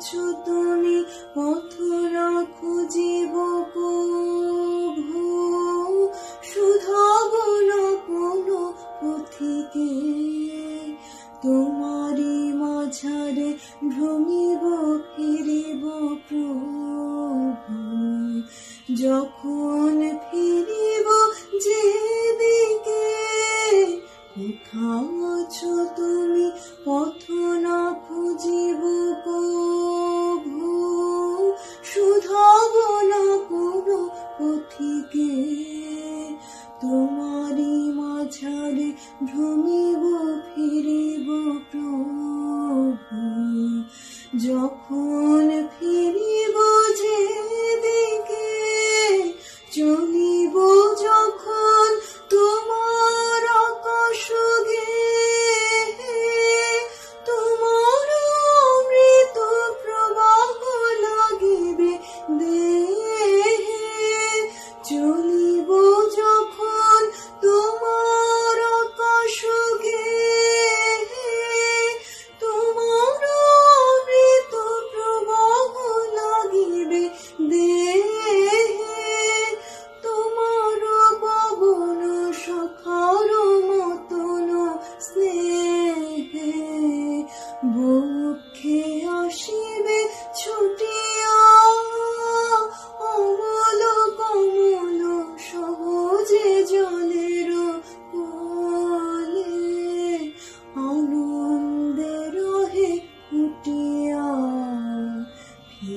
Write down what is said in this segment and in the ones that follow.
আছো তুমি পথ রাখো জীব প্রভু। শুধাব না কোনো পথিকে, তোমারই মাঝারে ভ্রমিব, ফিরিব প্রভু। যখন তোমারই মাঝারে ভ্রমিব ফিরিব প্রভু। যখন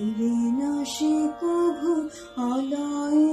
ফিরে না সে কভু অলয়